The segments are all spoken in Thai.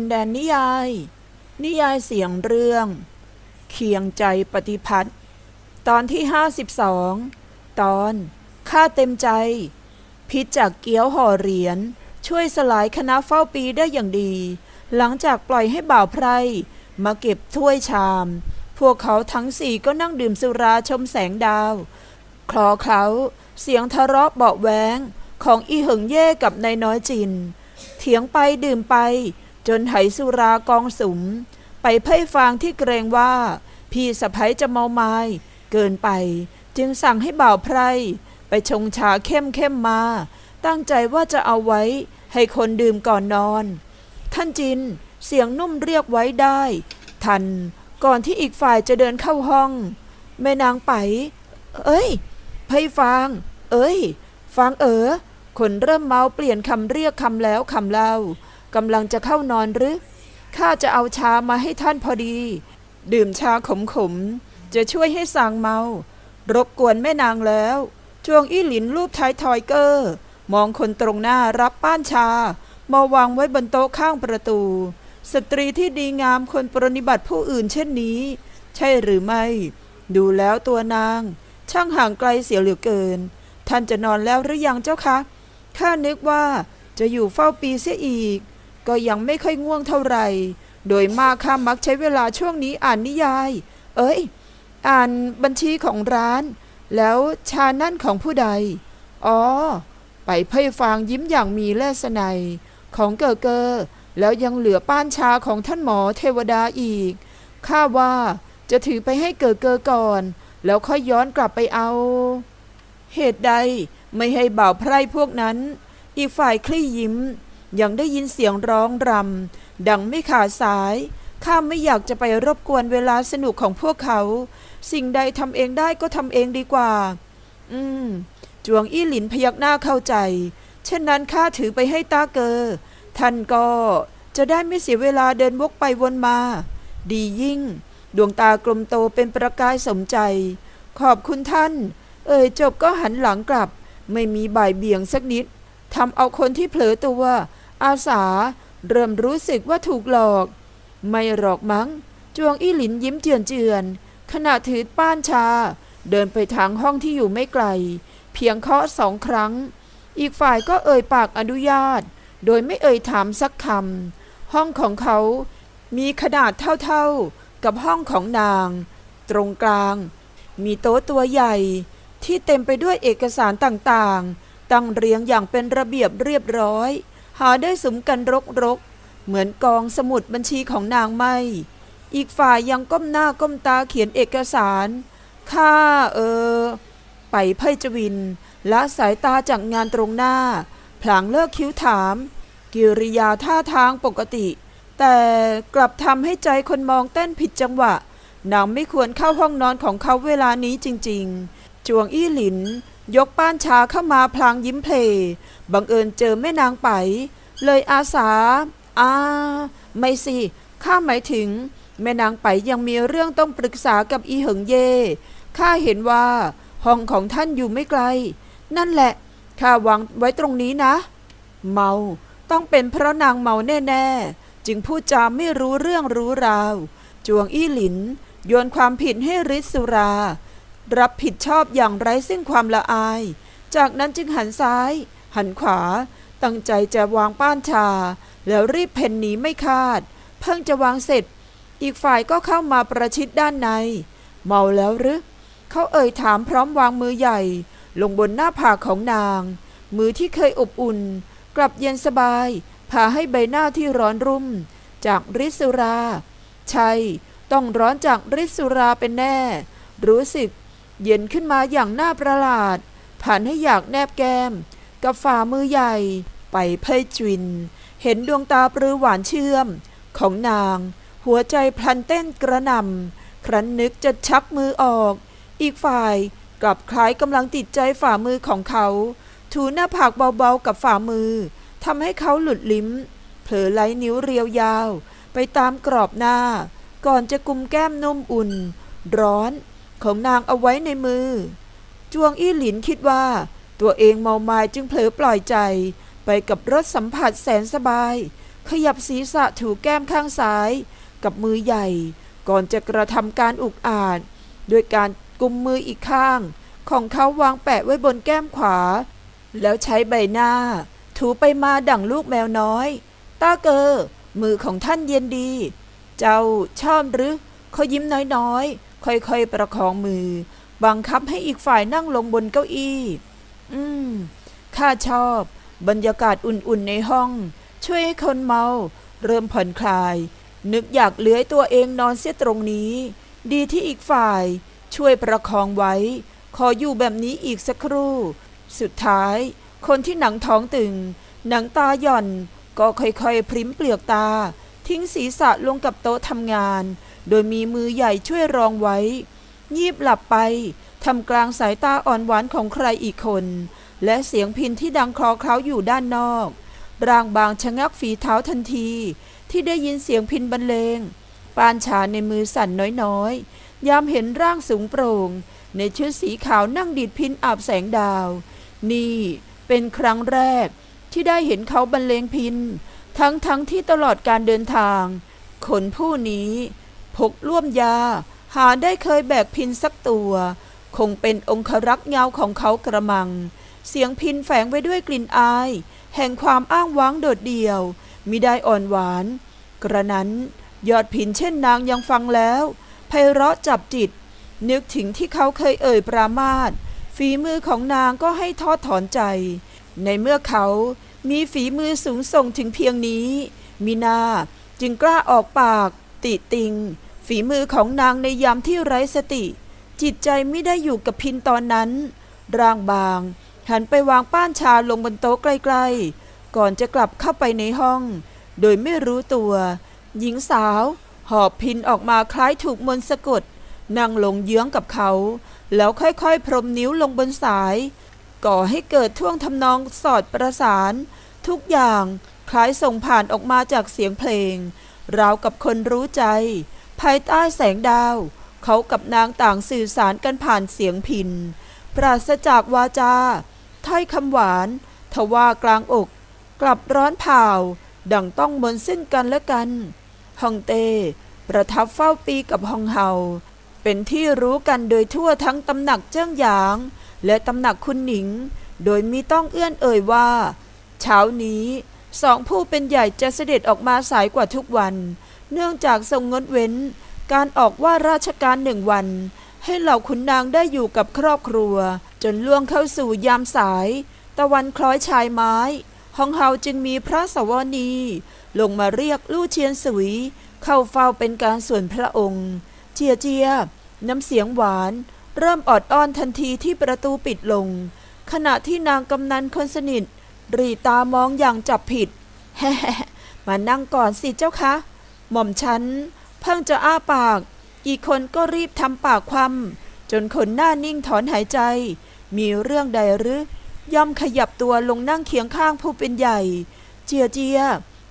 ินแดนนิยาย นิยายเสียงเรื่อง เคียงใจปฏิพัฒน์ตอนที่ 52 ตอนค่าเต็มใจ พิษจากเกี้ยวห่อเหรียญช่วยสลายคณะเฝ้าปีได้อย่างดี หลังจากปล่อยให้บ่าวไพรมาเก็บถ้วยชาม พวกเขาทั้งสี่ก็นั่งดื่มสุราชมแสงดาว คลอเคล้าเสียงทะเลาะเบาแวงของอีเหิงเย่กับนายน้อยจิน เถียงไปดื่มไป จนไหสุรากองสุม ไปเพ่ยฟางที่เกรงว่า พี่สะพ้ยจะเมาไม้เกินไป จึงสั่งให้บ่าวไพรไปชงชาเข้มเข้มๆมา ตั้งใจว่าจะเอาไว้ให้คนดื่มก่อนนอน ท่านจินเสียงนุ่มเรียกไว้ได้ ทันก่อนที่อีกฝ่ายจะเดินเข้าห้อง แม่นางไป เอ้ยไพ่ฟาง เอ้ย ฟางเอ๋อคนเริ่มเมาเปลี่ยนคำเรียกคำแล้วคำเล่า กำลังจะเข้านอนหรือ ข้าจะเอาชามาให้ท่านพอดี ดื่มชาขมๆจะช่วยให้สางเมา รบกวนแม่นางแล้ว จวงอี้หลินรูปท้ายทอยเกอร์ มองคนตรงหน้ารับป้านชามาวางไว้บนโต๊ะข้างประตู สตรีที่ดีงามคนปรนนิบัติผู้อื่นเช่นนี้ ใช่หรือไม่ ดูแล้วตัวนาง ช่างห่างไกลเสียเหลือเกิน ท่านจะนอนแล้วหรือยังเจ้าคะข้านึกว่าจะอยู่เฝ้าปีเสียอีก ก็ยังไม่ค่อยง่วงเท่าไหร่ โดยมากข้ามักใช้เวลาช่วงนี้อ่านนิยาย เอ้ย อ่านบัญชีของร้าน แล้วชานั่นของผู้ใด อ๋อ ไปเพ่ยฟางยิ้มอย่างมีแลสไนยของเกอเกอแล้วยังเหลือป้านชาของท่านหมอเทวดาอีก ข้าว่าจะถือไปให้เกอเกอก่อน แล้วค่อยย้อนกลับไปเอา เหตุใดไม่ให้บ่าวไพร่พวกนั้น อีกฝ่ายคลี่ยิ้ม ยังได้ยินเสียงร้องรำดังไม่ขาดสาย ข้าไม่อยากจะไปรบกวนเวลาสนุกของพวกเขา สิ่งใดทำเองได้ก็ทำเองดีกว่า อืม จวงอี้หลินพยักหน้าเข้าใจ เช่นนั้นข้าถือไปให้ตาเกอ ท่านก็จะได้ไม่เสียเวลาเดินวกไปวนมา ดียิ่ง ดวงตากลมโตเป็นประกายสมใจ ขอบคุณท่าน เอ่ยจบก็หันหลังกลับ ไม่มีบ่ายเบี่ยงสักนิดทำเอาคนที่เผลอตัว อาสาเริ่มรู้สึกว่าถูกหลอก ไม่หรอกมั้ง จวงอี้หลินยิ้มเจือนเจือนขณะถือป้านชา เดินไปทางห้องที่อยู่ไม่ไกล เพียงเคาะสองครั้ง อีกฝ่ายก็เอ่ยปากอนุญาต โดยไม่เอ่ยถามสักคำห้องของเขามีขนาดเท่าๆ กับห้องของนาง ตรงกลาง มีโต๊ะตัวใหญ่ ที่เต็มไปด้วยเอกสารต่างๆ ตั้งเรียงอย่างเป็นระเบียบเรียบร้อย หาได้สมกันรกๆ เหมือนกองสมุดบัญชีของนางไม่ อีกฝ่ายยังก้มหน้าก้มตาเขียนเอกสาร ข้าเออ ไปไพ่จวินละสายตาจากงานตรงหน้าพลางเลิกคิ้วถาม กิริยาท่าทางปกติ แต่กลับทำให้ใจคนมองเต้นผิดจังหวะนางไม่ควรเข้าห้องนอนของเขาเวลานี้จริง ๆ จวงอี้หลิน ยกป้านชาเข้ามาพลางยิ้มเพลบังเอิญเจอแม่นางไป เลยอาสาอ่าไม่สิ ข้าหมายถึง แม่นางไปยังมีเรื่องต้องปรึกษากับอีเหิงเย่ข้าเห็นว่า ห้องของท่านอยู่ไม่ไกล นั่นแหละ ข้าวางไว้ตรงนี้นะ เมา ต้องเป็นเพราะนางเมาแน่ ๆ จึงพูดจาไม่รู้เรื่องรู้ราว จวงอี้หลิน โยนความผิดให้ริศสุรา รับผิดชอบอย่างไร้ซึ่งความละอาย จากนั้นจึงหันซ้าย หันขวา ตั้งใจจะวางป้านชา แล้วรีบเพ่นหนีไม่คาด เพิ่งจะวางเสร็จ อีกฝ่ายก็เข้ามาประชิดด้านใน เมาแล้วหรือเขาเอ่ยถามพร้อมวางมือใหญ่ ลงบนหน้าผากของนาง มือที่เคยอบอุ่น กลับเย็นสบายพาให้ใบหน้าที่ร้อนรุ่ม จากริสุรา ใช่ ต้องร้อนจากริสุราเป็นแน่ รู้สึก เย็นขึ้นมาอย่างน่าประหลาด ผ่านให้อยากแนบแก้ม กับฝ่ามือใหญ่ ไปเพยจวิน เห็นดวงตาปรือหวานเชื่อม ของนาง หัวใจพลันเต้นกระนำครั้นนึกจะชักมือออก อีกฝ่ายกลับคล้ายกำลังติดใจฝ่ามือของเขา ถูหน้าผากเบาๆกับฝ่ามือทำให้เขาหลุดลิ้ม เผลอไหลนิ้วเรียวยาว ไปตามกรอบหน้า ก่อนจะกุมแก้มนุ่มอุ่น ร้อน ของนางเอาไว้ในมือ จวงอี้หลินคิดว่า ตัวเองเมาไมายจึงเผลอปล่อยใจ ไปกับรสสัมผัสแสนสบาย ขยับศีรษะถูแก้มข้างซ้าย กับมือใหญ่ ก่อนจะกระทำการอุกอาจด้วยการกุมมืออีกข้าง ของเขาวางแปะไว้บนแก้มขวา แล้วใช้ใบหน้า ถูไปมาดั่งลูกแมวน้อยตาเกอ มือของท่านเย็นดี เจ้าชอบหรือเขายิ้มน้อยๆ ค่อยๆประคองมือ บังคับให้อีกฝ่ายนั่งลงบนเก้าอี้ อืม ข้าชอบ บรรยากาศอุ่นๆในห้อง ช่วยให้คนเมา เริ่มผ่อนคลาย นึกอยากเลื้อยตัวเองนอนเสียตรงนี้ ดีที่อีกฝ่าย ช่วยประคองไว้ ขออยู่แบบนี้อีกสักครู่ สุดท้าย คนที่หนังท้องตึง หนังตาหย่อน ก็ค่อยๆพริ้มเปลือกตา ทิ้งศีรษะลงกับโต๊ะทำงาน โดยมีมือใหญ่ช่วยรองไว้ ยีบหลับไปทำกลางสายตาอ่อนหวานของใครอีกคน และเสียงพินที่ดังคลอเคล้าอยู่ด้านนอก ร่างบางชะงักฝีเท้าทันที ที่ได้ยินเสียงพินบรรเลง ปานชาในมือสั่นน้อยๆ ยามเห็นร่างสูงโปร่ง ในชุดสีขาวนั่งดีดพินอาบแสงดาว นี่เป็นครั้งแรกที่ได้เห็นเขาบรรเลงพิน ทั้งๆทที่ตลอดการเดินทาง คนผู้นี้ พกร่วมยา หาได้เคยแบกพินสักตัว คงเป็นองครักษ์เงาของเขากระมัง เสียงพินแฝงไว้ด้วยกลิ่นอาย แห่งความอ้างว้างโดดเดี่ยวมิได้อ่อนหวาน กระนั้นยอดพินเช่นนางยังฟังแล้วไพเราะจับจิต นึกถึงที่เขาเคยเอ่ยปรามาสฝีมือของนางก็ให้ทอดถอนใจ ในเมื่อเขามีฝีมือสูงส่งถึงเพียงนี้มีนาจึงกล้าออกปาก ติติง ฝีมือของนางในยามที่ไร้สติ จิตใจไม่ได้อยู่กับพินตอนนั้น ร่างบาง หันไปวางป้านชาลงบนโต๊ะใกล้ๆ ก่อนจะกลับเข้าไปในห้อง โดยไม่รู้ตัว หญิงสาว หอบพินออกมาคล้ายถูกมนสะกดนั่งลงเยื้องกับเขา แล้วค่อยๆ พรมนิ้วลงบนสาย ก่อให้เกิดท่วงทำนองสอดประสาน ทุกอย่างคล้ายส่งผ่านออกมาจากเสียงเพลง ราวกับคนรู้ใจ ภายใต้แสงดาว เขากับนางต่างสื่อสารกันผ่านเสียงพิน ปราศจากวาจาถ้อยคำหวานทว่ากลางอก กลับร้อนเผาดังต้องมนซึ่งกันและกันฮองเต้ประทับเฝ้าปีกับฮองเฮาเป็นที่รู้กันโดยทั่วทั้งตำหนักเจิ้งหยาง และตำหนักคุณหนิง โดยมีต้องเอื้อนเอ่ยว่า เช้านี้ สองผู้เป็นใหญ่จะเสด็จออกมาสายกว่าทุกวัน เนื่องจากทรงงดเว้น การออกว่าราชการหนึ่งวัน ให้เหล่าขุนนางได้อยู่กับครอบครัว จนล่วงเข้าสู่ยามสาย ตะวันคล้อยชายไม้ฮองเฮาจึงมีพระสวนี ลงมาเรียกลู่เชียนสุย เข้าเฝ้าเป็นการส่วนพระองค์ เจียเจีย น้ำเสียงหวาน เริ่มออดอ้อนทันทีที่ประตูปิดลง ขณะที่นางกำนันคนสนิท รีตามองอย่างจับผิด แฮ่มานั่งก่อนสิเจ้าคะ หม่อมฉันเพิ่งจะอ้าปาก อีกคนก็รีบทำปากคว่ำจนคนหน้านิ่งถอนหายใจ มีเรื่องใดหรือย่อมขยับตัวลงนั่งเคียงข้างผู้เป็นใหญ่ เจียเจีย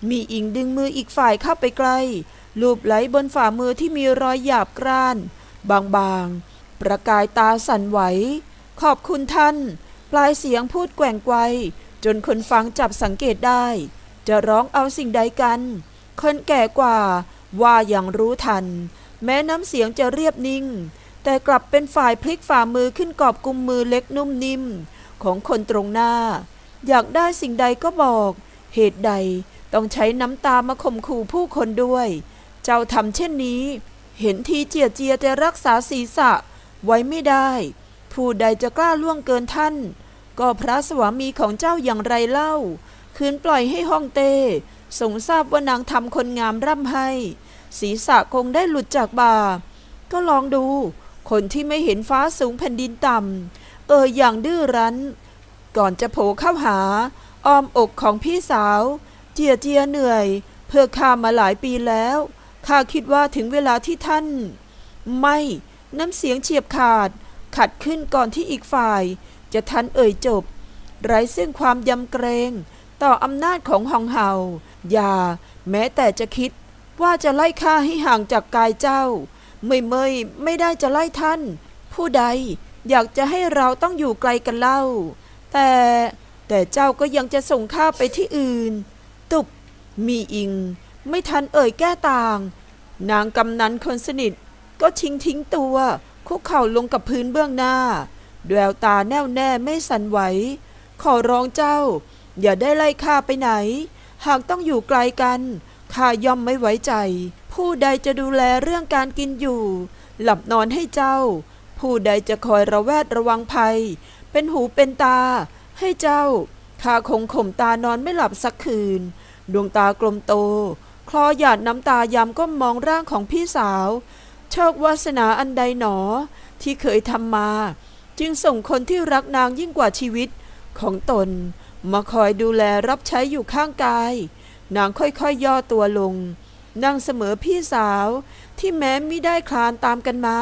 มีอิงดึงมืออีกฝ่ายเข้าไปใกล้ลูบไหลบนฝ่ามือที่มีรอยหยาบกร้าน บางๆ ประกายตาสั่นไหว ขอบคุณท่าน ปลายเสียงพูดแกว่งไกว จนคนฟังจับสังเกตได้ จะร้องเอาสิ่งใดกัน คนแก่กว่าว่าอย่างรู้ทัน แม้น้ำเสียงจะเรียบนิ่ง แต่กลับเป็นฝ่ายพลิกฝ่ามือขึ้นกอบกุมมือเล็กนุ่มนิ่ม ของคนตรงหน้า อยากได้สิ่งใดก็บอก เหตุใดต้องใช้น้ำตามาข่มขู่ผู้คนด้วย เจ้าทำเช่นนี้ เห็นทีเจียเจียจะรักษาศีรษะไว้ไม่ได้ ผู้ใดจะกล้าล่วงเกินท่าน ก็พระสวามีของเจ้าอย่างไรเล่า คืนปล่อยให้ห้องเต้สงทราบว่านางทำคนงามร่ำให้ ศีรษะคงได้หลุดจากบ่า ก็ลองดู คนที่ไม่เห็นฟ้าสูงแผ่นดินต่ำ เอออย่างดื้อรั้น ก่อนจะโผล่เข้าหา อ้อมอกของพี่สาว เจียเจียเหนื่อย เพื่อข้ามาหลายปีแล้วข้าคิดว่าถึงเวลาที่ท่าน ไม่น้ำเสียงเฉียบขาด ขัดขึ้นก่อนที่อีกฝ่าย จะทันเอ่ยจบ ไร้ซึ่งความยำเกรงต่ออำนาจของฮองเฮาอย่า แม้แต่จะคิดว่าจะไล่ข้าให้ห่างจากกายเจ้าเมยเมยไม่ได้จะไล่ท่าน ผู้ใดอยากจะให้เราต้องอยู่ไกลกันเล่า แต่แต่เจ้าก็ยังจะส่งข้าไปที่อื่น ตุบมีอิง ไม่ทันเอ่ยแก้ต่าง นางกำนันคนสนิท ก็ชิงทิ้งตัว คุกเข่าลงกับพื้นเบื้องหน้า แววตาแน่วแน่ไม่สั่นไหว ขอร้องเจ้า อย่าได้ไล่ข้าไปไหน หากต้องอยู่ไกลกันข้าย่อมไม่ไว้ใจ ผู้ใดจะดูแลเรื่องการกินอยู่ หลับนอนให้เจ้า ผู้ใดจะคอยระแวดระวังภัย เป็นหูเป็นตา ให้เจ้าข้าคงข่มตานอนไม่หลับสักคืน ดวงตากลมโต คลอหยาดน้ำตายามก็มองร่างของพี่สาว โชควาสนาอันใดหนอ ที่เคยทำมา จึงส่งคนที่รักนางยิ่งกว่าชีวิตของตน มาคอยดูแลรับใช้อยู่ข้างกาย นางค่อยๆย่อตัวลงนั่งเสมอพี่สาวที่แม้ไม่ได้คลานตามกันมา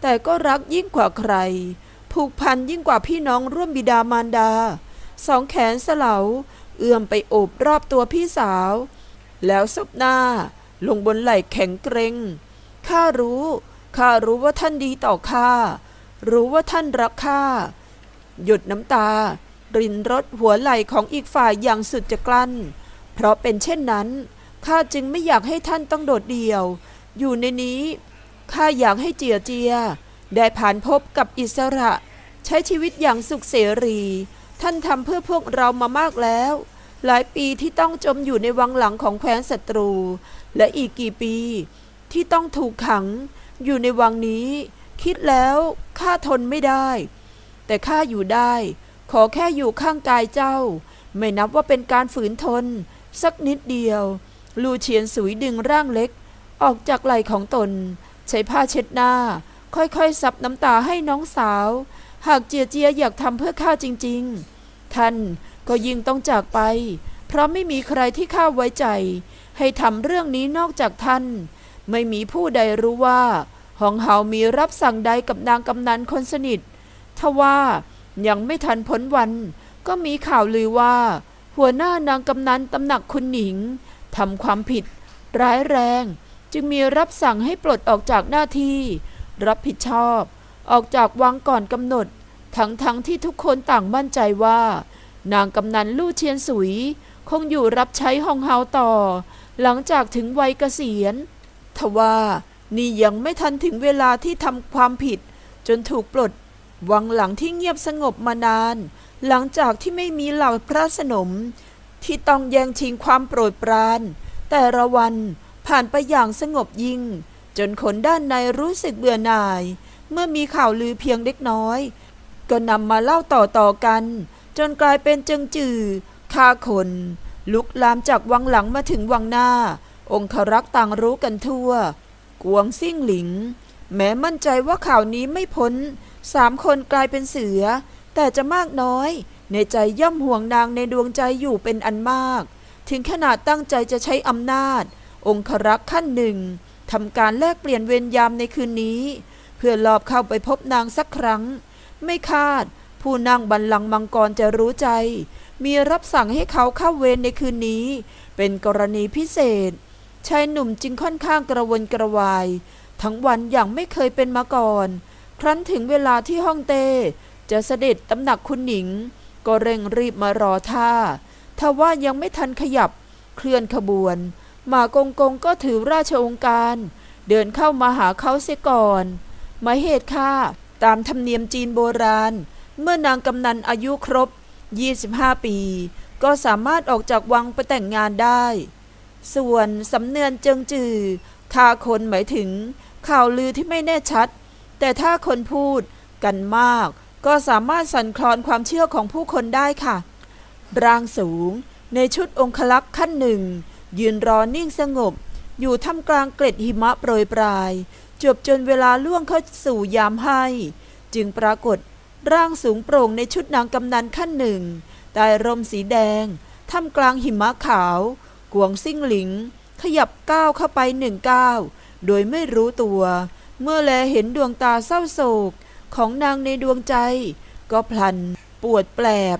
แต่ก็รักยิ่งกว่าใคร ผูกพันยิ่งกว่าพี่น้องร่วมบิดามารดา สองแขนเสลาเอื้อมไปโอบรอบตัวพี่สาว แล้วซบหน้า ลงบนไหล่แข็งเกรงข้ารู้ ข้ารู้ว่าท่านดีต่อข้า รู้ว่าท่านรักข้าหยุดน้ำตา รินรถหัวไหล่ของอีกฝ่ายอย่างสุดจะกลั้น เพราะเป็นเช่นนั้นข้าจึงไม่อยากให้ท่านต้องโดดเดี่ยว อยู่ในนี้ข้าอยากให้เจียเจีย ได้ผ่านพบกับอิสระ ใช้ชีวิตอย่างสุขเสรี ท่านทำเพื่อพวกเรามามากแล้ว หลายปีที่ต้องจมอยู่ในวังหลังของแคว้นศัตรู และอีกกี่ปี ที่ต้องถูกขังอยู่ในวังนี้ คิดแล้วข้าทนไม่ได้ แต่ข้าอยู่ได้ ขอแค่อยู่ข้างกายเจ้า ไม่นับว่าเป็นการฝืนทน สักนิดเดียว ลูเชียนสุยดึงร่างเล็ก ออกจากไหล่ของตน ใช้ผ้าเช็ดหน้า ค่อยๆซับน้ำตาให้น้องสาว หากเจียเจียอยากทำเพื่อข้าจริง ๆ ท่านก็ยิ่งต้องจากไป เพราะไม่มีใครที่ข้าไว้ใจ ให้ทำเรื่องนี้นอกจากท่าน ไม่มีผู้ใดรู้ว่า ห้องเฮามีรับสั่งใดกับนางกำนันคนสนิททว่ายังไม่ทันพ้นวัน ก็มีข่าวลือว่า หัวหน้านางกำนันตำหนักคุณหนิงทำความผิด ร้ายแรง จึงมีรับสั่งให้ปลดออกจากหน้าที่ รับผิดชอบ ออกจากวังก่อนกำหนด ทั้งทั้งที่ทุกคนต่างมั่นใจว่า นางกำนันลู่เชียนสุย คงอยู่รับใช้ฮองเฮาต่อ หลังจากถึงวัยเกษียณทว่า นี่ยังไม่ทันถึงเวลาที่ทำความผิด จนถูกปลด วังหลังที่เงียบสงบมานาน หลังจากที่ไม่มีเหล่าพระสนม ที่ต้องแย่งชิงความโปรดปราน แต่ละวันผ่านไปอย่างสงบยิ่ง จนคนด้านในรู้สึกเบื่อหน่าย เมื่อมีข่าวลือเพียงเล็กน้อย ก็นำมาเล่าต่อๆกัน จนกลายเป็นจึงจือฆ่าคน ลุกลามจากวังหลังมาถึงวังหน้า องครักษ์ต่างรู้กันทั่ว กวงซิ่งหลิง แม้มั่นใจว่าข่าวนี้ไม่พ้นสามคนกลายเป็นเสือ แต่จะมากน้อย ในใจย่อมห่วงนางในดวงใจอยู่เป็นอันมาก ถึงขนาดตั้งใจจะใช้อำนาจ องครักษ์ขั้นหนึ่งทำการแลกเปลี่ยนเวรยามในคืนนี้ เพื่อลอบเข้าไปพบนางสักครั้ง ไม่คาด ผู้นั่งบัลลังก์มังกรจะรู้ใจ มีรับสั่งให้เขาเข้าเวรในคืนนี้ เป็นกรณีพิเศษ ชายหนุ่มจึงค่อนข้างกระวนกระวาย ทั้งวันอย่างไม่เคยเป็นมาก่อน ครั้นถึงเวลาที่ห้องเต้จะเสด็จตำหนักคุณหนิง ก็เร่งรีบมารอท่าทว่ายังไม่ทันขยับเคลื่อนขบวน หมากงกงก็ถือราชองค์การ เดินเข้ามาหาเขาเสียก่อนหมายเหตุค่าตามธรรมเนียมจีนโบราณ เมื่อนางกำนันอายุครบ 25 ปี ก็สามารถออกจากวังไปแต่งงานได้ ส่วนสำเนือนเจิงจือข่าคนหมายถึง ข่าวลือที่ไม่แน่ชัด แต่ถ้าคนพูดกันมาก ก็สามารถสั่นคลอนความเชื่อของผู้คนได้ค่ะ ร่างสูง ในชุดองคลักษ์ขั้นหนึ่ง ยืนรอนิ่งสงบ อยู่ท่ามกลางเกล็ดหิมะโปรยปลาย จบจนเวลาล่วงเข้าสู่ยามให้ จึงปรากฏร่างสูงโปร่งในชุดนางกำนันขั้นหนึ่งใต้ร่มสีแดงท่ามกลางหิมะขาว กวงซิ่งหลิง ขยับก้าวเข้าไปหนึ่งก้าวโดยไม่รู้ตัว เมื่อแลเห็นดวงตาเศร้าโศกของนางในดวงใจ ก็พลัน ปวดแปลบ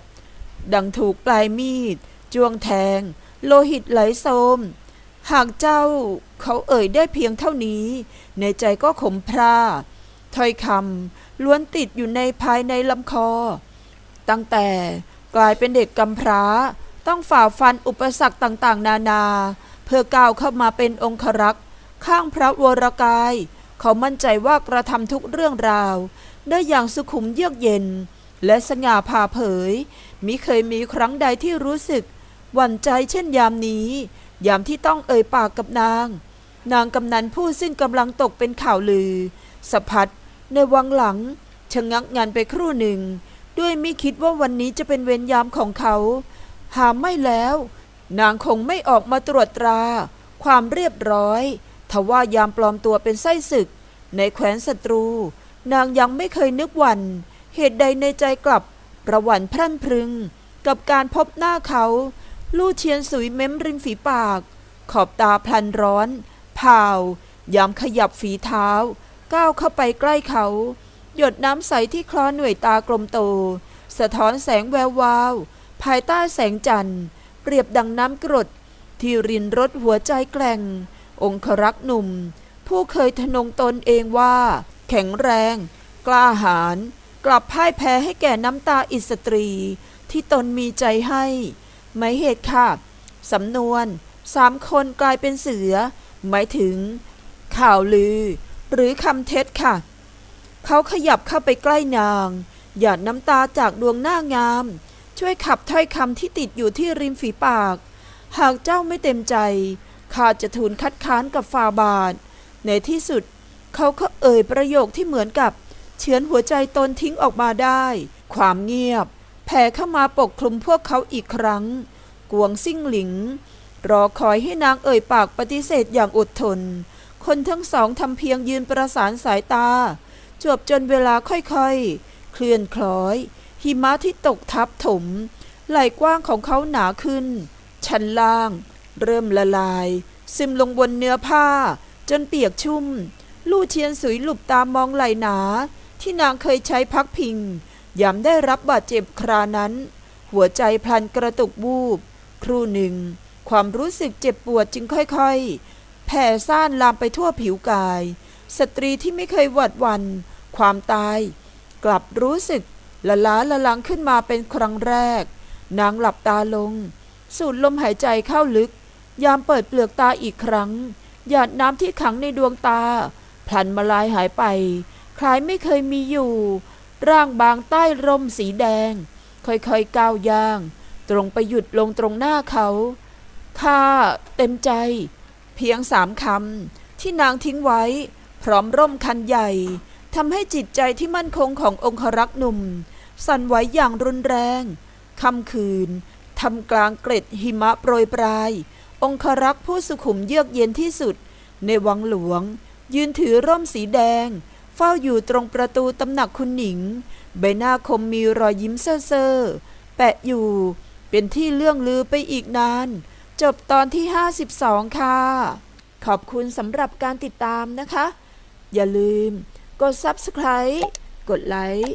ดังถูกปลายมีดจ้วงแทง โลหิตไหลโสมหากเจ้าเขาเอ่ยได้เพียงเท่านี้ ในใจก็ขมพร่าถ้อยคำล้วนติดอยู่ในภายในลำคอ ตั้งแต่กลายเป็นเด็กกำพร้า ต้องฝ่าฟันอุปสรรคต่างๆ นานา เพื่อก้าวเข้ามาเป็นองครักษ์ข้างพระวรกาย เขามั่นใจว่ากระทำทุกเรื่องราว ได้อย่างสุขุมเยือกเย็น และสง่าผ่าเผย มิเคยมีครั้งใดที่รู้สึก หวั่นใจเช่นยามนี้ ยามที่ต้องเอ่ยปากกับนาง นางกำนันผู้ซึ่งกำลังตกเป็นข่าวลือสะพัดในวังหลังชะงักงานไปครู่หนึ่ง ด้วยไม่คิดว่าวันนี้จะเป็นเวรยามของเขา หาไม่แล้ว นางคงไม่ออกมาตรวจตรา ความเรียบร้อยทว่ายามปลอมตัวเป็นไส้ศึก ในแคว้นศัตรู นางยังไม่เคยนึกวัน เหตุใดในใจกลับประวันพรั่นพรึง กับการพบหน้าเขา ลู่เชียนสุยเม้มริมฝีปาก ขอบตาพลันร้อนพาวยามขยับฝีเท้า ก้าวเข้าไปใกล้เขา หยดน้ำใสที่คล้อหน่วยตากลมโต สะท้อนแสงแวววาว ภายใต้แสงจันทร์ เปรียบดังน้ำกรด ที่รินรดหัวใจแกร่ง องครักษ์หนุ่ม ผู้เคยทะนงตนเองว่า แข็งแรง กล้าหาญกลับพ่ายแพ้ให้แก่น้ำตาอิสตรี ที่ตนมีใจให้หมายเหตุค่ะสำนวนสามคนกลายเป็นเสือ หมายถึง ข่าวลือ หรือคำเท็จค่ะ เขาขยับเข้าไปใกล้นาง หยาดน้ำตาจากดวงหน้างาม ช่วยขับถ้อยคำที่ติดอยู่ที่ริมฝีปาก หากเจ้าไม่เต็มใจ ข้าจะทูลคัดค้านกับฟาบาท ในที่สุดเขาก็เอ่ยประโยคที่เหมือนกับเฉือนหัวใจตนทิ้งออกมาได้ ความเงียบ แผ่เข้ามาปกคลุมพวกเขาอีกครั้ง กวงซิ่งหลิง รอคอยให้นางเอ่ยปากปฏิเสธอย่างอดทน คนทั้งสองทำเพียงยืนประสานสายตา จวบจนเวลาค่อยๆ เคลื่อนคล้อย หิมะที่ตกทับถม ไหล่กว้างของเขาหนาขึ้น ชั้นล่าง เริ่มละลาย ซึมลงบนเนื้อผ้า จนเปียกชุ่ม ลู่เชียนสุยหลุบตามองไหลหนา ที่นางเคยใช้พักพิงยามได้รับบาดเจ็บครานั้น หัวใจพลันกระตุกบูบ ครู่หนึ่ง ความรู้สึกเจ็บปวดจึงค่อยๆ แผ่ซ่านลามไปทั่วผิวกาย สตรีที่ไม่เคยหวัดวัน ความตาย กลับรู้สึก ละล้าละลังขึ้นมาเป็นครั้งแรก นางหลับตาลง สูดลมหายใจเข้าลึก ยามเปิดเปลือกตาอีกครั้ง หยาดน้ำที่ขังในดวงตาพลันมาลายหายไป คล้ายไม่เคยมีอยู่ ร่างบางใต้ร่มสีแดง ค่อยๆก้าวย่าง ตรงไปหยุดลงตรงหน้าเขาข้าเต็มใจ เพียงสามคำที่นางทิ้งไว้ พร้อมร่มคันใหญ่ทำให้จิตใจที่มั่นคงขององครักษ์หนุ่ม สั่นไหวอย่างรุนแรงค่ำคืนทำกลางเกร็ดหิมะโปรยปลาย องครักษ์ผู้สุขุมเยือกเย็นที่สุด ในวังหลวง ยืนถือร่มสีแดง เฝ้าอยู่ตรงประตูตำหนักคุณหนิง ใบหน้าคมมีรอยยิ้มเซ่อๆแปะอยู่ เป็นที่เรื่องลือไปอีกนาน จบตอนที่ 52 ค่ะ ขอบคุณสำหรับการติดตามนะคะ อย่าลืม กด Subscribe กดไลค์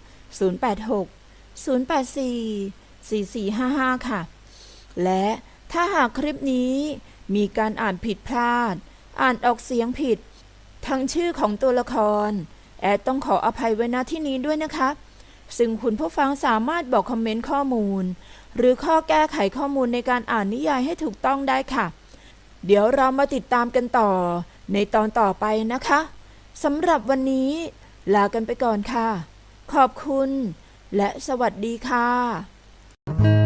086 084 4455 ค่ะ และถ้าหากคลิปนี้มีการอ่านผิดพลาด อ่านออกเสียงผิด ทั้งชื่อของตัวละคร แอดต้องขออภัยไว้ณที่นี้ด้วยนะคะ ซึ่งคุณผู้ฟังสามารถบอกคอมเมนต์ข้อมูล หรือข้อแก้ไขข้อมูลในการอ่านนิยายให้ถูกต้องได้ค่ะ เดี๋ยวเรามาติดตามกันต่อในตอนต่อไปนะคะสำหรับวันนี้ลากันไปก่อนค่ะ ขอบคุณ และสวัสดีค่ะ